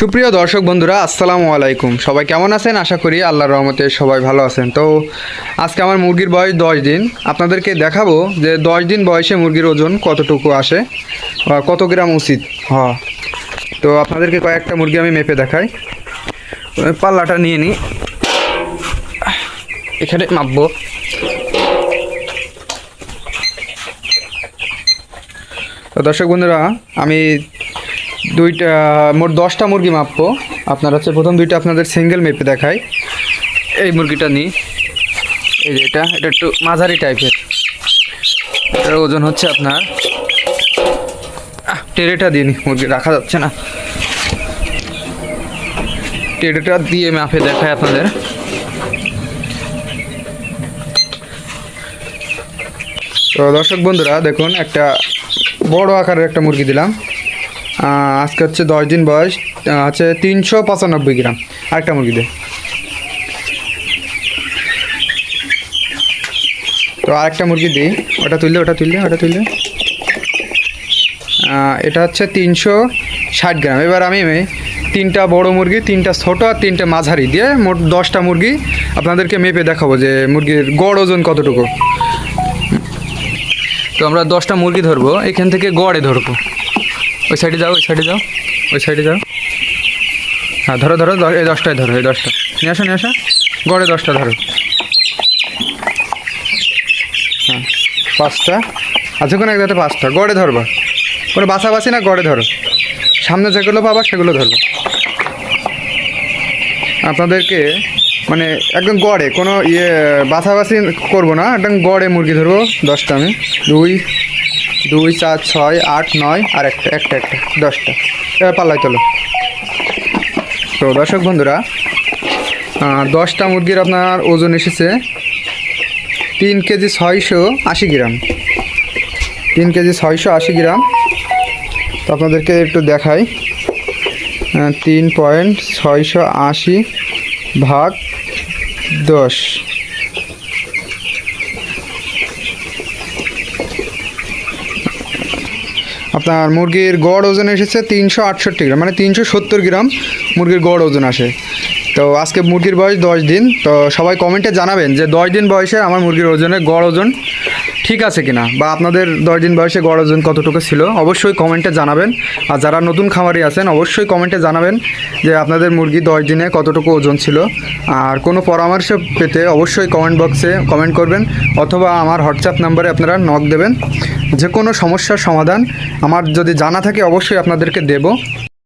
সুপ্রিয় দর্শক বন্ধুরা, আসসালামু আলাইকুম। সবাই কেমন আছেন? আশা করি আল্লাহর রহমতে সবাই ভালো আছেন। তো আজকে আমার মুরগির বয়স দশ দিন। আপনাদেরকে দেখাবো যে দশ দিন বয়সে মুরগির ওজন কতটুকু আসে কত গ্রাম উচিত। হ তো আপনাদেরকে কয়েকটা মুরগি আমি মেপে দেখাই। পাল্লাটা নিয়ে নিই। এখানে মাপবো। তো দর্শক বন্ধুরা, আমি দুইটা, মোট দশটা মুরগি মাপবো। আপনার হচ্ছে প্রথম দুইটা আপনাদের সিঙ্গেল মেপে দেখাই। এই মুরগিটা নিই এই যে এটা এটা একটু মাঝারি টাইপের এটার ওজন হচ্ছে আপনার টেরেটা দিয়ে নি, মুরগি রাখা যাচ্ছে না। টেরেটা দিয়ে মাপে দেখায় আপনাদের। তো দর্শক বন্ধুরা, দেখুন, একটা বড় আকারের একটা মুরগি দিলাম। আজকে হচ্ছে দশ দিন বয়স হচ্ছে তিনশো পঁচানব্বই গ্রাম। আরেকটা মুরগি দে। তো আরেকটা মুরগি দিই ওটা তুললে ওটা তুললে ওটা তুললে। এটা হচ্ছে তিনশো ষাট গ্রাম। এবার আমি তিনটা বড় মুরগি, তিনটা ছোট আর তিনটা মাঝারি দিয়ে মোট দশটা মুরগি আপনাদেরকে মেপে দেখাবো যে মুরগির গড় ওজন কতটুকু। তো আমরা দশটা মুরগি ধরবো, এখান থেকে গড়ে ধরবো। ওই সাইডে যাও, ওই সাইডে যাও, ওই সাইডে যাও। হ্যাঁ ধরো ধরো এই দশটায় ধরো, এই দশটা নিয়ে আসো নিয়ে আসো। গড়ে দশটা ধরো। হ্যাঁ পাঁচটা। আছে কোনো একদাতে পাঁচটা। গড়ে ধরবা। কোনো বাছাবাছি না, গড়ে ধরো। সামনে যেগুলো পাবা, সেগুলো ধরবা। আপনাদেরকে মানে একদম গড়ে, কোনো ইয়ে বাছাবাছি করব না। একদম গড়ে মুরগি ধরবো। দশটা আমি। দুই দুই চার ছয় আট নয় আর একটা একটা একটা, দশটা। এবার পাল্লাই চলো তো দর্শক বন্ধুরা দশটা মুরগির আপনার ওজন এসেছে তিন কেজি ছয়শো আশি গ্রাম। তিন কেজি ছয়শো আশি গ্রাম। তো আপনাদেরকে একটু দেখাই। তিন পয়েন্ট ছয়শো আশি ভাগ দশ। আপনার মুরগির গড় ওজন এসেছে তিনশো আটষট্টি গ্রাম মানে তিনশো সত্তর গ্রাম মুরগির গড় ওজন আসে। তো আজকে মুরগির বয়স দশ দিন, তো সবাই কমেন্টে জানাবেন যে দশ দিন বয়সে আমার মুরগির ওজনের গড় ওজন ঠিক আছে কিনা? বা আপনাদের দশ দিন বয়সে গড় ওজন কতটুকু ছিল? অবশ্যই কমেন্টে জানাবেন। আর যারা নতুন খামারি আছেন, অবশ্যই কমেন্টে জানাবেন যে আপনাদের মুরগি দশ দিনে কতটুকু ওজন ছিল। আর কোনো পরামর্শ পেতে অবশ্যই কমেন্ট বক্সে কমেন্ট করবেন, অথবা আমার হোয়াটসঅ্যাপ নাম্বারে আপনারা নক দেবেন। যে কোনো সমস্যার সমাধান আমার যদি জানা থাকে, অবশ্যই আপনাদেরকে দেব।